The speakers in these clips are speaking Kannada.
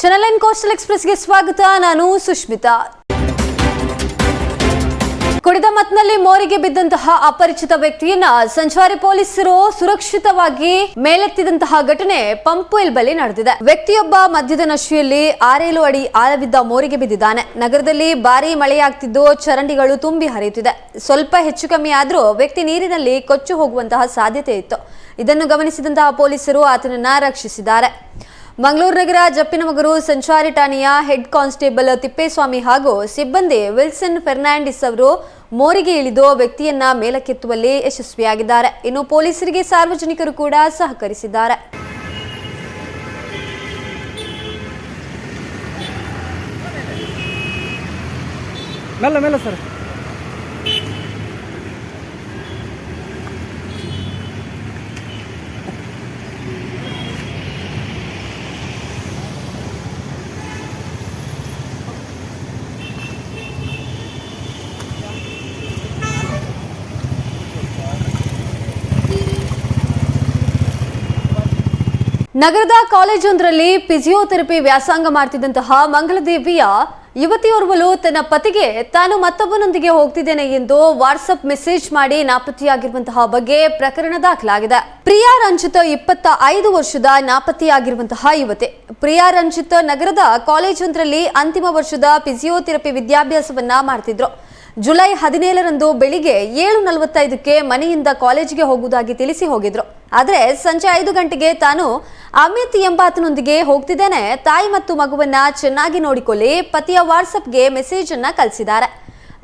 ಚಾನಲ್ ಅಂಡ್ ಕೋಸ್ಟಲ್ ಎಕ್ಸ್ಪ್ರೆಸ್ಗೆ ಸ್ವಾಗತ. ನಾನು ಸುಷ್ಮಿತಾ ಕುಡಿದ ಮತ್ನಲ್ಲಿ ಮೋರಿಗೆ ಬಿದ್ದಂತಹ ಅಪರಿಚಿತ ವ್ಯಕ್ತಿಯನ್ನ ಸಂಚಾರಿ ಪೊಲೀಸರು ಸುರಕ್ಷಿತವಾಗಿ ಮೇಲೆತ್ತಿದಂತಹ ಘಟನೆ ಪಂಪ್ವೆಲ್ ಬಳಿ ನಡೆದಿದೆ. ವ್ಯಕ್ತಿಯೊಬ್ಬ ಮದ್ಯದ ನಶೆಯಲ್ಲಿ ಆರೇಳು ಅಡಿ ಆಳವಿದ್ದ ಮೋರಿಗೆ ಬಿದ್ದಿದ್ದಾನೆ. ನಗರದಲ್ಲಿ ಭಾರೀ ಮಳೆಯಾಗ್ತಿದ್ದು ಚರಂಡಿಗಳು ತುಂಬಿ ಹರಿಯುತ್ತಿದೆ. ಸ್ವಲ್ಪ ಹೆಚ್ಚು ಕಮ್ಮಿ ಆದ್ರೂ ವ್ಯಕ್ತಿ ನೀರಿನಲ್ಲಿ ಕೊಚ್ಚು ಹೋಗುವಂತಹ ಸಾಧ್ಯತೆ ಇತ್ತು. ಇದನ್ನು ಗಮನಿಸಿದಂತಹ ಪೊಲೀಸರು ಆತನನ್ನ ರಕ್ಷಿಸಿದ್ದಾರೆ. ಮಂಗಳೂರು ನಗರ ಜಪ್ಪಿನಮಗರು ಸಂಚಾರಿ ಠಾಣೆಯ ಹೆಡ್ ಕಾನ್ಸ್ಟೇಬಲ್ ತಿಪ್ಪೇಸ್ವಾಮಿ ಹಾಗೂ ಸಿಬ್ಬಂದಿ ವಿಲ್ಸನ್ ಫೆರ್ನಾಂಡಿಸ್ ಅವರು ಮೋರಿಗೆ ಇಳಿದು ವ್ಯಕ್ತಿಯನ್ನ ಮೇಲಕ್ಕೆತ್ತುವಲ್ಲಿ ಯಶಸ್ವಿಯಾಗಿದ್ದಾರೆ. ಇನ್ನು ಪೊಲೀಸರಿಗೆ ಸಾರ್ವಜನಿಕರು ಕೂಡ ಸಹಕರಿಸಿದ್ದಾರೆ. ಮೇಲೆ ಮೇಲೆ ಸರ್. ನಗರದ ಕಾಲೇಜೊಂದರಲ್ಲಿ ಫಿಸಿಯೋಥೆರಪಿ ವ್ಯಾಸಂಗ ಮಾಡ್ತಿದ್ದಂತಹ ಮಂಗಳದೇವಿಯ ಯುವತಿಯೋರ್ವಲು ತನ್ನ ಪತಿಗೆ ತಾನು ಮತ್ತೊಬ್ಬನೊಂದಿಗೆ ಹೋಗ್ತಿದ್ದೇನೆ ಎಂದು ವಾಟ್ಸಪ್ ಮೆಸೇಜ್ ಮಾಡಿ ನಾಪತ್ತೆಯಾಗಿರುವಂತಹ ಬಗ್ಗೆ ಪ್ರಕರಣ ದಾಖಲಾಗಿದೆ. ಪ್ರಿಯಾ ರಂಜಿತ್ ಇಪ್ಪತ್ತ ಐದು ವರ್ಷದ ನಾಪತ್ತೆಯಾಗಿರುವಂತಹ ಯುವತಿ. ಪ್ರಿಯಾ ರಂಜಿತ್ ನಗರದ ಕಾಲೇಜೊಂದರಲ್ಲಿ ಅಂತಿಮ ವರ್ಷದ ಫಿಸಿಯೋಥೆರಪಿ ವಿದ್ಯಾಭ್ಯಾಸವನ್ನ ಮಾಡ್ತಿದ್ರು. ಜುಲೈ ಹದಿನೇಳರಂದು ಬೆಳಿಗ್ಗೆ ಏಳು ನಲವತ್ತೈದಕ್ಕೆ ಮನೆಯಿಂದ ಕಾಲೇಜಿಗೆ ಹೋಗುವುದಾಗಿ ತಿಳಿಸಿ ಹೋಗಿದ್ರು. ಆದರೆ ಸಂಜೆ ಐದು ಗಂಟೆಗೆ ತಾನು ಅಮಿತ್ ಎಂಬಾತನೊಂದಿಗೆ ಹೋಗ್ತಿದ್ದೇನೆ. ತಾಯಿ ಮತ್ತು ಮಗುವನ್ನ ಚೆನ್ನಾಗಿ ನೋಡಿಕೊಳ್ಳಿ. ಪತಿಯ ವಾಟ್ಸಪ್ಗೆ ಮೆಸೇಜ್ ಅನ್ನ ಕಳಿಸಿದ್ದಾರೆ.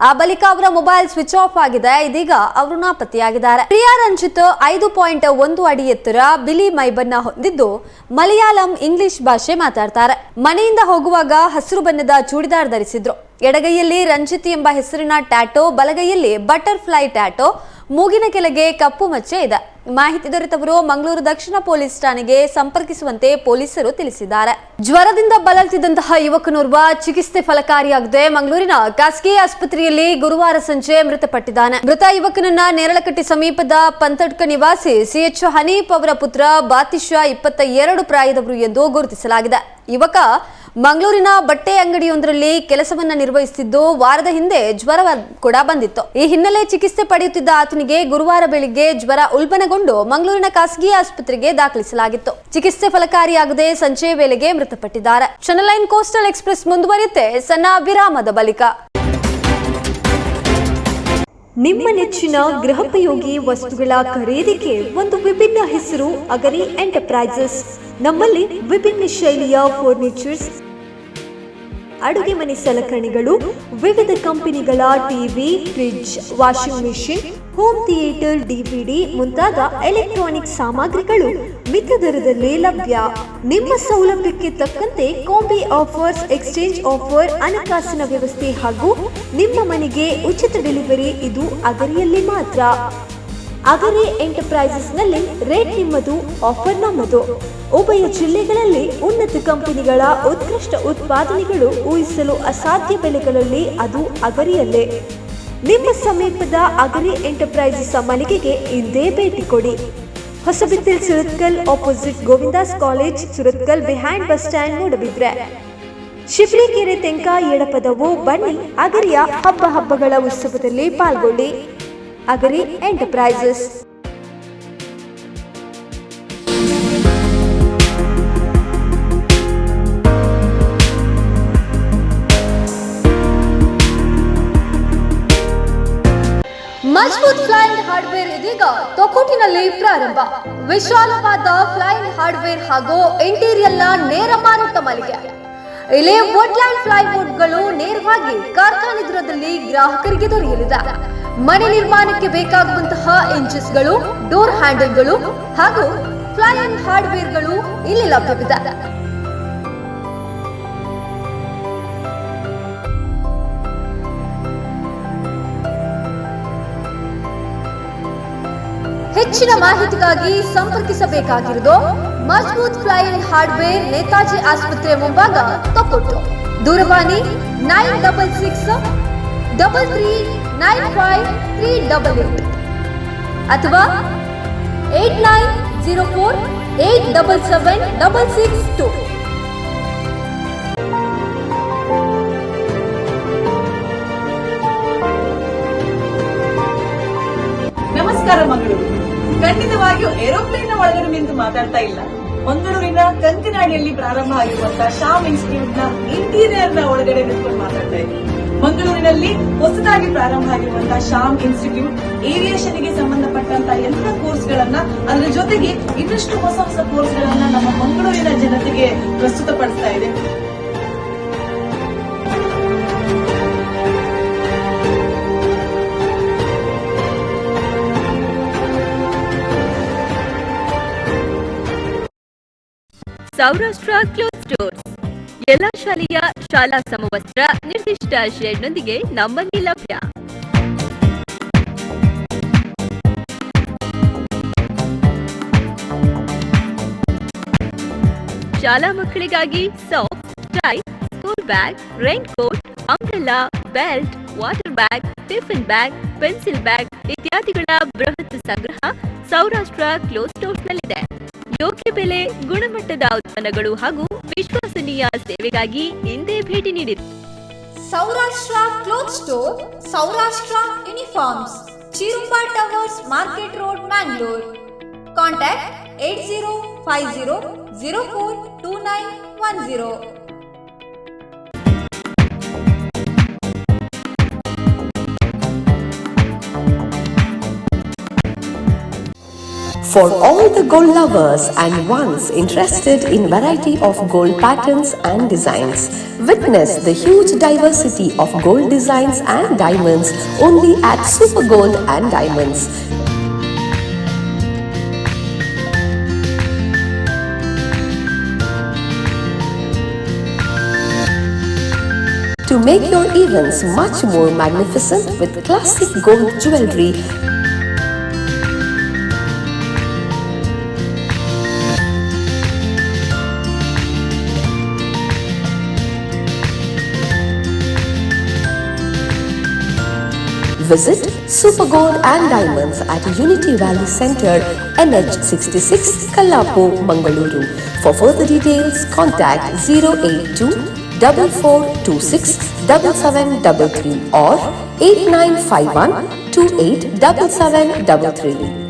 ಆ ಬಳಿಕ ಅವರ ಮೊಬೈಲ್ ಸ್ವಿಚ್ ಆಫ್ ಆಗಿದೆ. ಇದೀಗ ಅವರು ನಾಪತ್ತೆಯಾಗಿದ್ದಾರೆ ಪ್ರಿಯಾ ರಂಜಿತ್ ಐದು ಪಾಯಿಂಟ್ ಒಂದು ಅಡಿ ಎತ್ತರ ಬಿಳಿ ಮೈಬನ್ನ ಹೊಂದಿದ್ದು ಮಲಯಾಳಂ ಇಂಗ್ಲಿಷ್ ಭಾಷೆ ಮಾತಾಡ್ತಾರೆ. ಮನೆಯಿಂದ ಹೋಗುವಾಗ ಹಸಿರು ಬಣ್ಣದ ಚೂಡಿದಾರ್ ಧರಿಸಿದ್ರು. ಎಡಗೈಯಲ್ಲಿ ರಂಜಿತ್ ಎಂಬ ಹೆಸರಿನ ಟ್ಯಾಟೋ, ಬಲಗೈಯಲ್ಲಿ ಬಟರ್ಫ್ಲೈ ಟ್ಯಾಟೋ ಮೂಗಿನ ಕೆಳಗೆ ಕಪ್ಪು ಮಚ್ಚೆ ಇದೆ. ಮಾಹಿತಿ ದೊರೆತವರು ಮಂಗಳೂರು ದಕ್ಷಿಣ ಪೊಲೀಸ್ ಠಾಣೆಗೆ ಸಂಪರ್ಕಿಸುವಂತೆ ಪೊಲೀಸರು ತಿಳಿಸಿದ್ದಾರೆ. ಜ್ವರದಿಂದ ಬಳಲ್ತಿದ್ದಂತಹ ಯುವಕನೋರ್ವ ಚಿಕಿತ್ಸೆ ಫಲಕಾರಿಯಾಗದೆ ಮಂಗಳೂರಿನ ಖಾಸಗಿ ಆಸ್ಪತ್ರೆಯಲ್ಲಿ ಗುರುವಾರ ಸಂಜೆ ಮೃತಪಟ್ಟಿದ್ದಾನೆ. ಮೃತ ಯುವಕನನ್ನ ನೇರಳಕಟ್ಟಿ ಸಮೀಪದ ಪಂತಡ್ಕ ನಿವಾಸಿ ಸಿಎಚ್ ಹನೀಫ್ ಅವರ ಪುತ್ರ ಬಾತಿಶಾ ಇಪ್ಪತ್ತ ಎರಡು ಪ್ರಾಯದವರು ಎಂದು ಗುರುತಿಸಲಾಗಿದೆ. ಯುವಕ ಮಂಗಳೂರಿನ ಬಟ್ಟೆ ಅಂಗಡಿಯೊಂದರಲ್ಲಿ ಕೆಲಸವನ್ನ ನಿರ್ವಹಿಸುತ್ತಿದ್ದು ವಾರದ ಹಿಂದೆ ಜ್ವರ ಕೂಡ ಬಂದಿತ್ತು. ಈ ಹಿನ್ನೆಲೆ ಚಿಕಿತ್ಸೆ ಪಡೆಯುತ್ತಿದ್ದ ಆತನಿಗೆ ಗುರುವಾರ ಬೆಳಿಗ್ಗೆ ಜ್ವರ ಉಲ್ಬಣಗೊಂಡು ಮಂಗಳೂರಿನ ಖಾಸಗಿ ಆಸ್ಪತ್ರೆಗೆ ದಾಖಲಿಸಲಾಗಿತ್ತು. ಚಿಕಿತ್ಸೆ ಫಲಕಾರಿಯಾಗದೆ ಸಂಜೆ ವೇಳೆಗೆ ಮೃತಪಟ್ಟಿದ್ದಾರೆ. ಚಾನಲ್ ಕೋಸ್ಟಲ್ ಎಕ್ಸ್ಪ್ರೆಸ್ ಮುಂದುವರಿಯುತ್ತೆ. ಸಣ್ಣ ವಿರಾಮದ ಬಳಿಕ. ನಿಮ್ಮ ನೆಚ್ಚಿನ ಗೃಹೋಪಯೋಗಿ ವಸ್ತುಗಳ ಖರೀದಿಗೆ ಒಂದು ವಿಭಿನ್ನ ಹೆಸರು ಅಗರಿ ಎಂಟರ್ಪ್ರೈಸಸ್. ನಮ್ಮಲ್ಲಿ ವಿಭಿನ್ನ ಶೈಲಿಯ ಫರ್ನಿಚರ್ಸ್, ಅಡುಗೆ ಮನೆ ಸಲಕರಣೆಗಳು, ವಿವಿಧ ಕಂಪನಿಗಳ TV, fridge, washing machine, home theatre, DVD ಮುಂತಾದ ಎಲೆಕ್ಟ್ರಾನಿಕ್ ಸಾಮಗ್ರಿಗಳು ಮಿತ ದರದಲ್ಲಿ ಲಭ್ಯ. ನಿಮ್ಮ ಸೌಲಭ್ಯಕ್ಕೆ ತಕ್ಕಂತೆ ಕಾಂಬಿ ಆಫರ್ಸ್, ಎಕ್ಸ್ಚೇಂಜ್ ಆಫರ್, ಹಣಕಾಸಿನ ವ್ಯವಸ್ಥೆ ಹಾಗೂ ನಿಮ್ಮ ಮನೆಗೆ ಉಚಿತ ಡೆಲಿವರಿ ಇದು ಅಗರಿಯಲ್ಲಿ ಮಾತ್ರ. ಅಗರಿ ಎಂಟರ್ಪ್ರೈಸಸ್ನಲ್ಲಿ ರೇಟ್ ನಿಮ್ಮದು ಆಫರ್ ನಮ್ಮದು. ಉಭಯ ಜಿಲ್ಲೆಗಳಲ್ಲಿ ಉನ್ನತ ಕಂಪನಿಗಳ ಉತ್ಕೃಷ್ಟ ಉತ್ಪಾದನೆಗಳು ಊಹಿಸಲು ಅಸಾಧ್ಯ ಬೆಲೆಗಳಲ್ಲಿ ಅದು ಅಗರಿಯಲ್ಲೇ. ನಿಮ್ಮ ಸಮೀಪದ ಅಗರಿ ಎಂಟರ್ಪ್ರೈಸಸ್ ಮಳಿಗೆಗೆ ಇಂದೇ ಭೇಟಿ ಕೊಡಿ. Hosabittil Surathkal opposite Govindadas college Surathkal behind bus stand ನೋಡಬಿದ್ರೆ Shibrikere Tenka Edapadavu ಬನ್ನಿ, ಅಗರಿಯ ಹಬ್ಬ ಹಬ್ಬಗಳ ಉತ್ಸವದಲ್ಲಿ ಪಾಲ್ಗೊಳ್ಳಿ. Agari enterprises. Majboot flying hardware ಇದೀಗ ತೊಕೋಟಿನಲ್ಲಿ ಪ್ರಾರಂಭ. ವಿಶಾಲವಾದ ಫ್ಲೈಯಿಂಗ್ ಹಾರ್ಡ್ವೇರ್ ಹಾಗೂ ಇಂಟೀರಿಯರ್ನ ನೇರ ಮಾರಾಟ ಮಳಿಗೆ. ಇಲ್ಲಿ ವುಡ್ಲ್ಯಾಂಡ್ ಫ್ಲೈವುಡ್ಗಳು ನೇರವಾಗಿ ಕಾರ್ಖಾನೆ ದೂರದಲ್ಲಿ ಗ್ರಾಹಕರಿಗೆ ದೊರೆಯಲಿದೆ. ಮನೆ ನಿರ್ಮಾಣಕ್ಕೆ ಬೇಕಾಗುವಂತಹ ಇಂಚಸ್ಗಳು, ಡೋರ್ ಹ್ಯಾಂಡಲ್ಗಳು ಹಾಗೂ ಫ್ಲೈಯಿಂಗ್ ಹಾರ್ಡ್ವೇರ್ಗಳು ಇಲ್ಲಿ ಲಭ್ಯವಿದೆ. ಹೆಚ್ಚಿನ ಮಾಹಿತಿಗಾಗಿ ಸಂಪರ್ಕಿಸಬೇಕಾಗಿರುವುದು ಮಜಬೂತ್ ಫ್ಲೈಯಿಂಗ್ ಹಾರ್ಡ್ವೇರ್ ನೇತಾಜಿ ಆಸ್ಪತ್ರೆ ಮುಂಭಾಗ ತಕ್ಕೊಟ್ಟು ದೂರವಾಣಿ nine double six double three nine five three double eight ಅಥವಾ eight nine zero four eight double seven double six two. ನಮಸ್ಕಾರ ಮಂಗಳೂರು. ಖಂಡಿತವಾಗಿಯೂ ಏರೋಪ್ಲೇನ್ನ ಒಳಗಡೆ ನಿಂತು ಮಾತಾಡ್ತಾ ಇಲ್ಲ. ಮಂಗಳೂರಿನ ಕಂಕನಾಡಿಯಲ್ಲಿ ಪ್ರಾರಂಭ ಆಗಿರುವಂತಹ ಶಾಮ್ ಇನ್ಸ್ಟಿಟ್ಯೂಟ್ನ ಇಂಟೀರಿಯರ್ನ ಒಳಗಡೆ ನಿಂತ್ಕೊಂಡು ಮಾತಾಡ್ತಾ ಇದ್ದೀನಿ. ಮಂಗಳೂರಿನಲ್ಲಿ ಹೊಸದಾಗಿ ಪ್ರಾರಂಭ ಆಗಿರುವಂತಹ ಶಾಮ್ ಇನ್ಸ್ಟಿಟ್ಯೂಟ್ ಏವಿಯೇಷನ್ಗೆ ಸಂಬಂಧಪಟ್ಟಂತಹ ಎಲ್ಲ ಕೋರ್ಸ್ ಗಳನ್ನ ಅದರ ಜೊತೆಗೆ ಇನ್ನಷ್ಟು ಹೊಸ ಹೊಸ ಕೋರ್ಸ್ ಗಳನ್ನ ನಮ್ಮ ಮಂಗಳೂರಿನ ಜನತೆಗೆ ಪ್ರಸ್ತುತಪಡಿಸ್ತಾ ಇದೆ. ಸೌರಾಷ್ಟ್ರ ಸ್ಟೋರ್ಸ್ ಎಲ್ಲಾ ಶಾಲೆಯ ಶಾಲಾ ಸಮವಸ್ತ್ರ ನಿರ್ದಿಷ್ಟ ಶೇಡ್ನೊಂದಿಗೆ ನಮ್ಮಲ್ಲಿ ಲಭ್ಯ. ಶಾಲಾ ಮಕ್ಕಳಿಗಾಗಿ socks tie school bag rain coat umbrella belt water bag, tiffin bag, pencil bag ಇತ್ಯಾದಿಗಳ ಬೃಹತ್ ಸಂಗ್ರಹ ಸೌರಾಷ್ಟ್ರ ಕ್ಲೋತ್ ಸ್ಟೋರ್ಸ್ನಲ್ಲಿದೆ. ಯೋಗ್ಯ ಬೆಲೆ, ಗುಣಮಟ್ಟದ ಉತ್ಪನ್ನಗಳು ಹಾಗೂ ವಿಶ್ವಸನೀಯ ಸೇವೆಗಾಗಿ ಹಿಂದೆ ಭೇಟಿ ನೀಡಿದೆ Saurashtra cloth store, Saurashtra uniforms, Chirumba towers market road, Mangalore. Contact eight zero five zero zero four two nine one zero. For all the gold lovers and ones interested in variety of gold patterns and designs, witness the huge diversity of gold designs and diamonds only at Super Gold and Diamonds. To make your events much more magnificent with classic gold jewelry Visit Super Gold and Diamonds at Unity Valley Center, NH66, Kallapu, Mangaluru. For further details, contact 082 4426 7733 or 8951 287733.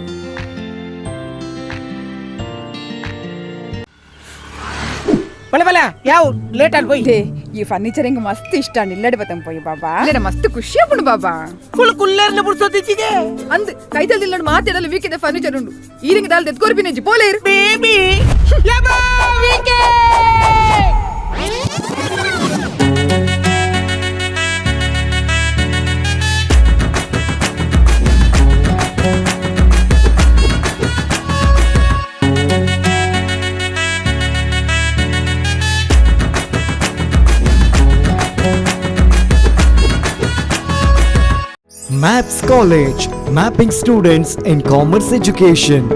ಬಲೆ ಬಲೆ ಯಾವ ಲೇಟ್ ಆಗಿ ಹೋಯ್ತು ಈ ಫರ್ನಿಚರ್ ಹಿಂಗೆ ಮಸ್ತ್ ಇಷ್ಟ ನಿಲ್ಲಡಿ ಬತ್ತಂಗ್ ಪೋಯಿ ಬಾಬಾ ಇಲ್ಲ ಮಸ್ತ್ ಖುಷಿ ಆಗ್ಬಿಡು ಬಾಬಾ ಕುಲ್ ಕುಲ್ಲೇರ್ನ ಬಿಡ್ಸೋದಿಚ್ಚಿಗೆ ಅಂದ್ ಕೈದಲ್ಲಿ ಇಲ್ಲ ಮಾತಾಡಲು ವೀಕಿದ ಫರ್ನಿಚರ್ ಉಂಡು ಈರಿಂಗ್ ದಾಲ್ ದೆತ್ಕೋರ್ಬಿನ ಜಿ ಪೋಲೇರ್ ಬೇಬಿ ಯಬ್ಬಾ ವೀಕೆ MAPS College, mapping students in commerce education.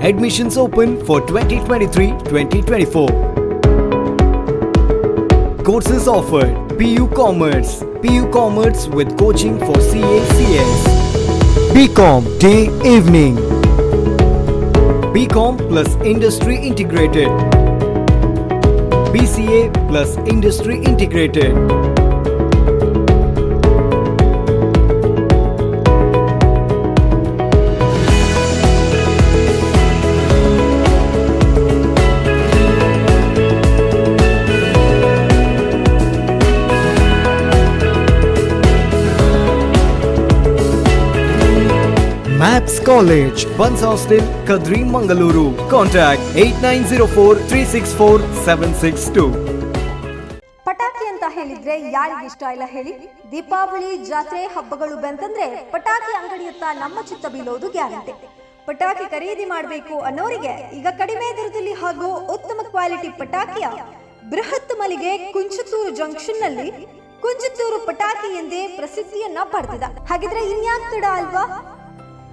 Admissions open for 2023-2024. Courses offered PU Commerce, PU Commerce with coaching for CA CS. BCom day evening. BCom plus industry integrated. BCA plus industry integrated. MAPS nine zero four Kadri, Mangaluru. Contact 8904 364 762. ಪಟಾಕಿ ಅಂತ ಹೇಳಿದ್ರೆ ಯಾರಿಗೆ ಇಷ್ಟ ಇಲ್ಲ ಹೇಳಿ ದೀಪಾವಳಿ ಜಾತ್ರೆ ಹಬ್ಬಗಳು ಬಂತಂದ್ರೆ ಪಟಾಕಿ ಅಂಗಡಿಯತ್ತ ನಮ್ಮ ಚಿತ್ತ ಬೀಳೋದು ಗ್ಯಾರಂಟಿ ಪಟಾಕಿ ಖರೀದಿ ಮಾಡಬೇಕು ಅನ್ನೋರಿಗೆ ಈಗ ಕಡಿಮೆ ದರದಲ್ಲಿ ಹಾಗೂ ಉತ್ತಮ ಕ್ವಾಲಿಟಿ ಪಟಾಕಿಯ ಬೃಹತ್ ಮಲಿಗೆ ಕುಂಚತೂರು ಜಂಕ್ಷನ್ನಲ್ಲಿ ಕುಂಚತೂರು ಪಟಾಕಿ ಎಂದೇ ಪ್ರಸಿದ್ಧಿಯನ್ನ ಪಡೆದಿದೆ ಹಾಗಿದ್ರೆ ಇನ್ಯಾಕ್ ತಡ ಅಲ್ವಾ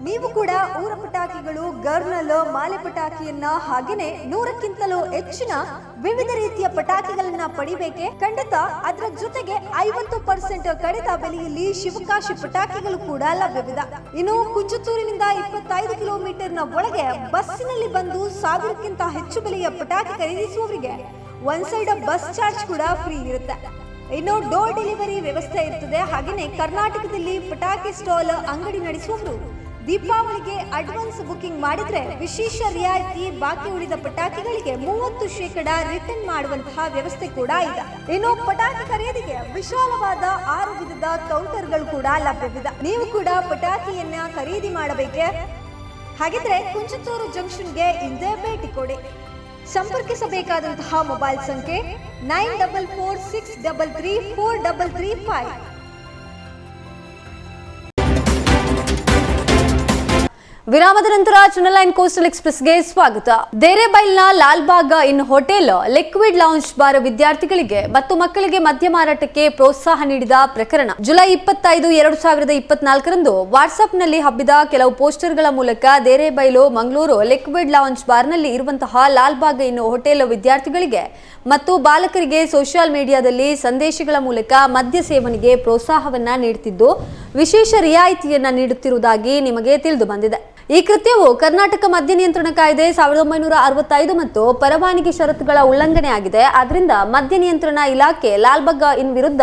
ನೀವು ಕೂಡ ಊರ ಪಟಾಕಿಗಳು, ಗರ್ನಲ್, ಮಾಲೆ ಪಟಾಕಿಯನ್ನ ಹಾಗೇನೆ ನೂರಕ್ಕಿಂತಲೂ ಹೆಚ್ಚಿನ ವಿವಿಧ ರೀತಿಯ ಪಟಾಕಿಗಳನ್ನ ಪಡಿಬೇಕೆ? ಖಂಡಿತ. ಅದರ ಜೊತೆಗೆ ಐವತ್ತು ಪರ್ಸೆಂಟ್ ಕಡಿತ ಬೆಲೆಯಲ್ಲಿ ಶಿವಕಾಶಿ ಪಟಾಕಿಗಳು ಕೂಡ ಲಭ್ಯವಿದೆ. ಇನ್ನು ಕುಂಚತೂರಿನಿಂದ ಇಪ್ಪತ್ತೈದು ಕಿಲೋಮೀಟರ್ನ ಒಳಗೆ ಬಸ್ಸಿನಲ್ಲಿ ಬಂದು ಸಾವಿರಕ್ಕಿಂತ ಹೆಚ್ಚು ಬೆಲೆಯ ಪಟಾಕಿ ಖರೀದಿಸುವವರಿಗೆ ಒನ್ ಸೈಡ್ ಬಸ್ ಚಾರ್ಜ್ ಕೂಡ ಫ್ರೀ ಇರುತ್ತೆ. ಇನ್ನು ಡೋರ್ ಡೆಲಿವರಿ ವ್ಯವಸ್ಥೆ ಇರ್ತದೆ. ಹಾಗೆಯೇ ಕರ್ನಾಟಕದಲ್ಲಿ ಪಟಾಕಿ ಸ್ಟಾಲ್ ಅಂಗಡಿ ನಡೆಸುವವರು ದೀಪಾವಳಿಗೆ ಅಡ್ವಾನ್ಸ್ ಬುಕಿಂಗ್ ಮಾಡಿದ್ರೆ ವಿಶೇಷ ರಿಯಾಯಿತಿ ಬಾಕಿ ಉಳಿದ ಪಟಾಕಿಗಳಿಗೆ ಮೂವತ್ತು ಶೇಕಡ ರಿಟರ್ನ್ ಮಾಡುವಂತಹ ವ್ಯವಸ್ಥೆ ಕೂಡ ಇದೆ. ಇನ್ನು ಪಟಾಕಿ ಖರೀದಿಗೆ ವಿಶಾಲವಾದ ಆರು ವಿಧದ ಕೌಂಟರ್ಗಳು ಕೂಡ ಲಭ್ಯವಿದೆ. ನೀವು ಕೂಡ ಪಟಾಕಿಯನ್ನ ಖರೀದಿ ಮಾಡಬೇಕೆ? ಹಾಗಿದ್ರೆ ಕುಂಚತೂರು ಜಂಕ್ಷನ್ಗೆ ಇಂದೇ ಭೇಟಿ ಕೊಡಿ. ಸಂಪರ್ಕಿಸಬೇಕಾದಂತಹ ಮೊಬೈಲ್ ಸಂಖ್ಯೆ nine double four six double three four double three five. ವಿರಾಮದ ನಂತರ ಚಾನೆಲ್ ಲೈನ್ ಕೋಸ್ಟಲ್ ಎಕ್ಸ್ಪ್ರೆಸ್ಗೆ ಸ್ವಾಗತ. ದೇರೆಬೈಲ್ನ Lalbagh inn hotel liquid lounge bar ವಿದ್ಯಾರ್ಥಿಗಳಿಗೆ ಮತ್ತು ಮಕ್ಕಳಿಗೆ ಮದ್ಯ ಮಾರಾಟಕ್ಕೆ ಪ್ರೋತ್ಸಾಹ ನೀಡಿದ ಪ್ರಕರಣ. ಜುಲೈ ಇಪ್ಪತ್ತೈದು, ಎರಡು ಸಾವಿರದ ಇಪ್ಪತ್ನಾಲ್ಕರಂದು ವಾಟ್ಸ್ಆಪ್ನಲ್ಲಿ ಹಬ್ಬಿದ ಕೆಲವು ಪೋಸ್ಟರ್ಗಳ ಮೂಲಕ ದೇರೆಬೈಲು ಮಂಗಳೂರು ಲಿಕ್ವಿಡ್ ಲಾಂಚ್ ಬಾರ್ನಲ್ಲಿ ಇರುವಂತಹ ಲಾಲ್ಬಾಗ್ ಇನ್ ಹೋಟೆಲ್ ವಿದ್ಯಾರ್ಥಿಗಳಿಗೆ ಮತ್ತು ಬಾಲಕರಿಗೆ ಸೋಷಿಯಲ್ ಮೀಡಿಯಾದಲ್ಲಿ ಸಂದೇಶಗಳ ಮೂಲಕ ಮದ್ಯ ಸೇವನೆಗೆ ಪ್ರೋತ್ಸಾಹವನ್ನ ನೀಡುತ್ತಿದ್ದು ವಿಶೇಷ ರಿಯಾಯಿತಿಯನ್ನ ನೀಡುತ್ತಿರುವುದಾಗಿ ನಿಮಗೆ ತಿಳಿದು ಬಂದಿದೆ. ಈ ಕೃತ್ಯವು ಕರ್ನಾಟಕ ಮದ್ಯ ನಿಯಂತ್ರಣ ಕಾಯ್ದೆ ಸಾವಿರದ ಒಂಬೈನೂರ ಅರವತ್ತೈದು ಮತ್ತು ಪರವಾನಗಿ ಷರತ್ತುಗಳ ಉಲ್ಲಂಘನೆಯಾಗಿದೆ. ಆದ್ದರಿಂದ ಮದ್ಯ ನಿಯಂತ್ರಣ ಇಲಾಖೆ ಲಾಲ್ಬಗ್ಗ ಇನ್ ವಿರುದ್ಧ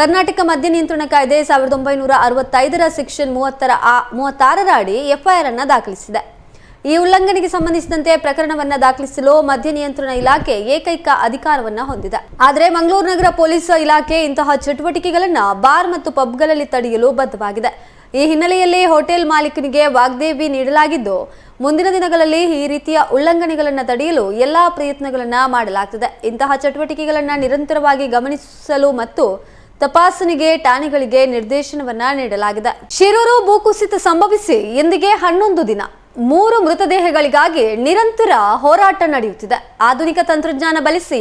ಕರ್ನಾಟಕ ಮದ್ಯ ನಿಯಂತ್ರಣ ಕಾಯ್ದೆ ಸಾವಿರದ ಒಂಬೈನೂರ ಅರವತ್ತೈದರ ಸೆಕ್ಷನ್ ಮೂವತ್ತರ ಮೂವತ್ತಾರರ ಅಡಿ ಎಫ್ಐಆರ್ ಅನ್ನು ದಾಖಲಿಸಿದೆ. ಈ ಉಲ್ಲಂಘನೆಗೆ ಸಂಬಂಧಿಸಿದಂತೆ ಪ್ರಕರಣವನ್ನ ದಾಖಲಿಸಲು ಮದ್ಯ ನಿಯಂತ್ರಣ ಇಲಾಖೆ ಏಕೈಕ ಅಧಿಕಾರವನ್ನ ಹೊಂದಿದೆ. ಆದರೆ ಮಂಗಳೂರು ನಗರ ಪೊಲೀಸ್ ಇಲಾಖೆ ಇಂತಹ ಚಟುವಟಿಕೆಗಳನ್ನು ಬಾರ್ ಮತ್ತು ಪಬ್ಗಳಲ್ಲಿ ತಡೆಯಲು ಬದ್ಧವಾಗಿದೆ. ಈ ಹಿನ್ನೆಲೆಯಲ್ಲಿ ಹೋಟೆಲ್ ಮಾಲೀಕನಿಗೆ ವಾಗ್ದೇವಿ ನೀಡಲಾಗಿದ್ದು, ಮುಂದಿನ ದಿನಗಳಲ್ಲಿ ಈ ರೀತಿಯ ಉಲ್ಲಂಘನೆಗಳನ್ನು ತಡೆಯಲು ಎಲ್ಲಾ ಪ್ರಯತ್ನಗಳನ್ನು ಮಾಡಲಾಗ್ತದೆ. ಇಂತಹ ಚಟುವಟಿಕೆಗಳನ್ನು ನಿರಂತರವಾಗಿ ಗಮನಿಸಲು ಮತ್ತು ತಪಾಸಣೆಗೆ, ಠಾಣೆಗಳಿಗೆ ನಿರ್ದೇಶನವನ್ನ ನೀಡಲಾಗಿದೆ. ಶಿರೂರು ಭೂಕುಸಿತ ಸಂಭವಿಸಿ ಎಂದಿಗೆ ಹನ್ನೊಂದು ದಿನ. ಮೂರು ಮೃತದೇಹಗಳಿಗಾಗಿ ನಿರಂತರ ಹೋರಾಟ ನಡೆಯುತ್ತಿದೆ. ಆಧುನಿಕ ತಂತ್ರಜ್ಞಾನ ಬಳಸಿ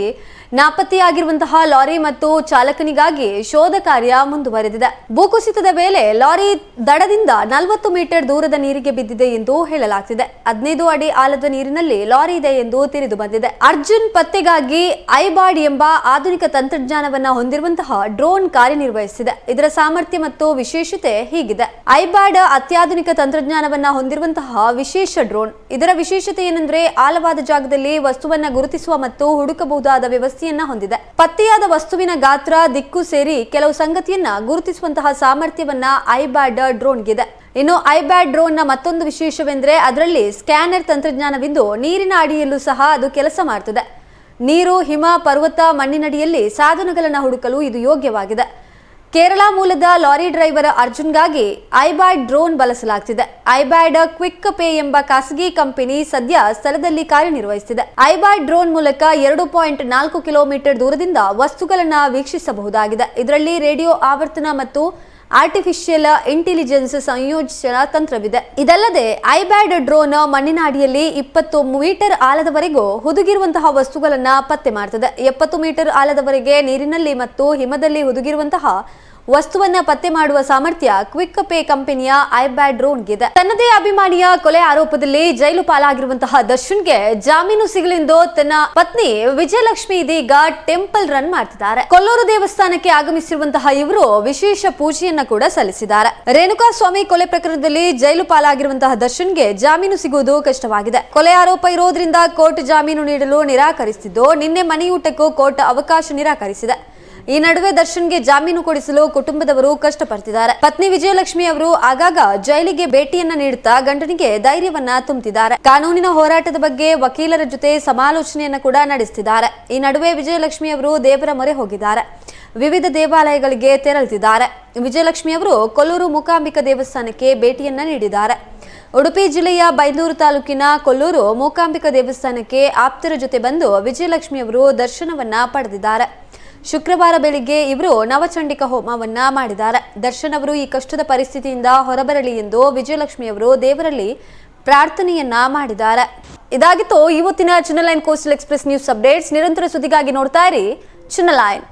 ನಾಪತ್ತೆಯಾಗಿರುವಂತಹ ಲಾರಿ ಮತ್ತು ಚಾಲಕನಿಗಾಗಿ ಶೋಧ ಕಾರ್ಯ ಮುಂದುವರೆದಿದೆ. ಭೂಕುಸಿತದ ವೇಳೆ ಲಾರಿ ದಡದಿಂದ ನಲವತ್ತು ಮೀಟರ್ ದೂರದ ನೀರಿಗೆ ಬಿದ್ದಿದೆ ಎಂದು ಹೇಳಲಾಗ್ತಿದೆ. ಹದಿನೈದು ಅಡಿ ಆಳದ ನೀರಿನಲ್ಲಿ ಲಾರಿ ಇದೆ ಎಂದು ತಿಳಿದು ಬಂದಿದೆ. ಅರ್ಜುನ್ ಪತ್ತೆಗಾಗಿ ಐಬಾಡ್ ಎಂಬ ಆಧುನಿಕ ತಂತ್ರಜ್ಞಾನವನ್ನ ಹೊಂದಿರುವಂತಹ ಡ್ರೋನ್ ಕಾರ್ಯನಿರ್ವಹಿಸಿದೆ ಇದರ ಸಾಮರ್ಥ್ಯ ಮತ್ತು ವಿಶೇಷತೆ ಹೀಗಿದೆ. ಐಬಾಡ್ ಅತ್ಯಾಧುನಿಕ ತಂತ್ರಜ್ಞಾನವನ್ನ ಹೊಂದಿರುವಂತಹ ವಿಶೇಷ ಡ್ರೋನ್. ಇದರ ವಿಶೇಷತೆ ಏನಂದ್ರೆ ಆಳವಾದ ಜಾಗದಲ್ಲಿ ವಸ್ತುವನ್ನ ಗುರುತಿಸುವ ಮತ್ತು ಹುಡುಕಬಹುದಾದ ವ್ಯವಸ್ಥೆಯನ್ನ ಹೊಂದಿದೆ. ಪತ್ತೆಯಾದ ವಸ್ತುವಿನ ಗಾತ್ರ, ದಿಕ್ಕು ಸೇರಿ ಕೆಲವು ಸಂಗತಿಯನ್ನ ಗುರುತಿಸುವಂತಹ ಸಾಮರ್ಥ್ಯವನ್ನ ಐಬ್ಯಾಡ್ ಡ್ರೋನ್ಗಿದೆ ಇನ್ನು ಐಬ್ಯಾಡ್ನ ಮತ್ತೊಂದು ವಿಶೇಷವೆಂದರೆ ಅದರಲ್ಲಿ ಸ್ಕ್ಯಾನರ್ ತಂತ್ರಜ್ಞಾನವಿದ್ದು ನೀರಿನ ಅಡಿಯಲ್ಲೂ ಸಹ ಅದು ಕೆಲಸ ಮಾಡ್ತದೆ. ನೀರು, ಹಿಮ, ಪರ್ವತ, ಮಣ್ಣಿನಡಿಯಲ್ಲಿ ಸಾಧನಗಳನ್ನು ಹುಡುಕಲು ಇದು ಯೋಗ್ಯವಾಗಿದೆ. ಕೇರಳ ಮೂಲದ ಲಾರಿ ಡ್ರೈವರ್ ಅರ್ಜುನ್ಗಾಗಿ ಐಬ್ಯಾಡ್ ಡ್ರೋನ್ ಬಳಸಲಾಗ್ತಿದೆ. ಐಬ್ಯಾಡ್ ಕ್ವಿಕ್ ಪೇ ಎಂಬ ಖಾಸಗಿ ಕಂಪನಿ ಸದ್ಯ ಸ್ಥಳದಲ್ಲಿ ಕಾರ್ಯನಿರ್ವಹಿಸುತ್ತಿದೆ. ಐಬ್ಯಾಡ್ ಡ್ರೋನ್ ಮೂಲಕ ಎರಡು ಪಾಯಿಂಟ್ ನಾಲ್ಕು ಕಿಲೋಮೀಟರ್ ದೂರದಿಂದ ವಸ್ತುಗಳನ್ನು ವೀಕ್ಷಿಸಬಹುದಾಗಿದೆ. ಇದರಲ್ಲಿ ರೇಡಿಯೋ ಆವರ್ತನ ಮತ್ತು ಆರ್ಟಿಫಿಷಿಯಲ್ ಇಂಟೆಲಿಜೆನ್ಸ್ ಸಂಯೋಜಿಸಿದ ತಂತ್ರವಿದೆ. ಇದಲ್ಲದೆ ಐಬ್ಯಾಡ್ ಡ್ರೋನ್ ಮಣ್ಣಿನ ಅಡಿಯಲ್ಲಿ ಇಪ್ಪತ್ತು ಮೀಟರ್ ಆಳದವರೆಗೂ ಹುದುಗಿರುವಂತಹ ವಸ್ತುಗಳನ್ನ ಪತ್ತೆ ಮಾಡ್ತದೆ. ಎಪ್ಪತ್ತು ಮೀಟರ್ ಆಳದವರೆಗೆ ನೀರಿನಲ್ಲಿ ಮತ್ತು ಹಿಮದಲ್ಲಿ ಹುದುಗಿರುವಂತಹ ವಸ್ತುವನ್ನ ಪತ್ತೆ ಮಾಡುವ ಸಾಮರ್ಥ್ಯ ಕ್ವಿಕ್ ಪೇ ಕಂಪನಿಯ ಐಬ್ಯಾಡ್ ಡ್ರೋನ್ಗಿದೆ. ತನ್ನದೇ ಅಭಿಮಾನಿಯ ಕೊಲೆ ಆರೋಪದಲ್ಲಿ ಜೈಲು ಪಾಲಾಗಿರುವಂತಹ ದರ್ಶನ್ಗೆ ಜಾಮೀನು ಸಿಗಲೆಂದು ತನ್ನ ಪತ್ನಿ ವಿಜಯಲಕ್ಷ್ಮಿ ಇದೀಗ ಟೆಂಪಲ್ ರನ್ ಮಾಡ್ತಿದ್ದಾರೆ. ಕೊಲ್ಲೂರು ದೇವಸ್ಥಾನಕ್ಕೆ ಆಗಮಿಸಿರುವಂತಹ ಇವರು ವಿಶೇಷ ಪೂಜೆಯನ್ನ ಕೂಡ ಸಲ್ಲಿಸಿದ್ದಾರೆ. ರೇಣುಕಾ ಸ್ವಾಮಿ ಕೊಲೆ ಪ್ರಕರಣದಲ್ಲಿ ಜೈಲು ಪಾಲಾಗಿರುವಂತಹ ದರ್ಶನ್ಗೆ ಜಾಮೀನು ಸಿಗುವುದು ಕಷ್ಟವಾಗಿದೆ. ಕೊಲೆ ಆರೋಪ ಇರೋದ್ರಿಂದ ಕೋರ್ಟ್ ಜಾಮೀನು ನೀಡಲು ನಿರಾಕರಿಸಿದ್ದು, ನಿನ್ನೆ ಮನೆಯೂಟಕ್ಕೂ ಕೋರ್ಟ್ ಅವಕಾಶ ನಿರಾಕರಿಸಿದೆ. ಈ ನಡುವೆ ದರ್ಶನ್ಗೆ ಜಾಮೀನು ಕೊಡಿಸಲು ಕುಟುಂಬದವರು ಕಷ್ಟಪಡ್ತಿದ್ದಾರೆ. ಪತ್ನಿ ವಿಜಯಲಕ್ಷ್ಮಿ ಅವರು ಆಗಾಗ ಜೈಲಿಗೆ ಭೇಟಿಯನ್ನ ನೀಡುತ್ತಾ ಗಂಡನಿಗೆ ಧೈರ್ಯವನ್ನ ತುಂಬುತ್ತಿದ್ದಾರೆ ಕಾನೂನಿನ ಹೋರಾಟದ ಬಗ್ಗೆ ವಕೀಲರ ಜೊತೆ ಸಮಾಲೋಚನೆಯನ್ನ ಕೂಡ ನಡೆಸುತ್ತಿದ್ದಾರೆ ಈ ನಡುವೆ ವಿಜಯಲಕ್ಷ್ಮಿ ಅವರು ದೇವರ ಮೊರೆ ಹೋಗಿದ್ದಾರೆ. ವಿವಿಧ ದೇವಾಲಯಗಳಿಗೆ ತೆರಳುತ್ತಿದ್ದಾರೆ. ವಿಜಯಲಕ್ಷ್ಮಿ ಅವರು ಕೊಲ್ಲೂರು ಮೂಕಾಂಬಿಕಾ ದೇವಸ್ಥಾನಕ್ಕೆ ಭೇಟಿಯನ್ನ ನೀಡಿದ್ದಾರೆ. ಉಡುಪಿ ಜಿಲ್ಲೆಯ ಬೈಂದೂರು ತಾಲೂಕಿನ ಕೊಲ್ಲೂರು ಮೂಕಾಂಬಿಕಾ ದೇವಸ್ಥಾನಕ್ಕೆ ಆಪ್ತರ ಜೊತೆ ಬಂದು ವಿಜಯಲಕ್ಷ್ಮಿ ಅವರು ದರ್ಶನವನ್ನ ಪಡೆದಿದ್ದಾರೆ. ಶುಕ್ರವಾರ ಬೆಳಿಗ್ಗೆ ಇವರು ನವಚಂಡಿಕ ಹೋಮವನ್ನ ಮಾಡಿದ್ದಾರೆ. ದರ್ಶನ್ ಅವರು ಈ ಕಷ್ಟದ ಪರಿಸ್ಥಿತಿಯಿಂದ ಹೊರಬರಲಿ ಎಂದು ವಿಜಯಲಕ್ಷ್ಮಿ ಅವರು ದೇವರಲ್ಲಿ ಪ್ರಾರ್ಥನೆಯನ್ನ ಮಾಡಿದ್ದಾರೆ. ಇದಾಗಿತ್ತು ಇವತ್ತಿನ ಚಿನ್ನಲೈನ್ ಕೋಸ್ಟಲ್ ಎಕ್ಸ್ಪ್ರೆಸ್ ನ್ಯೂಸ್ ಅಪ್ಡೇಟ್ಸ್ ನಿರಂತರ ಸುದ್ದಿಗಾಗಿ ನೋಡ್ತಾ ಇರಿ ಚಿನ್ನಲೈನ್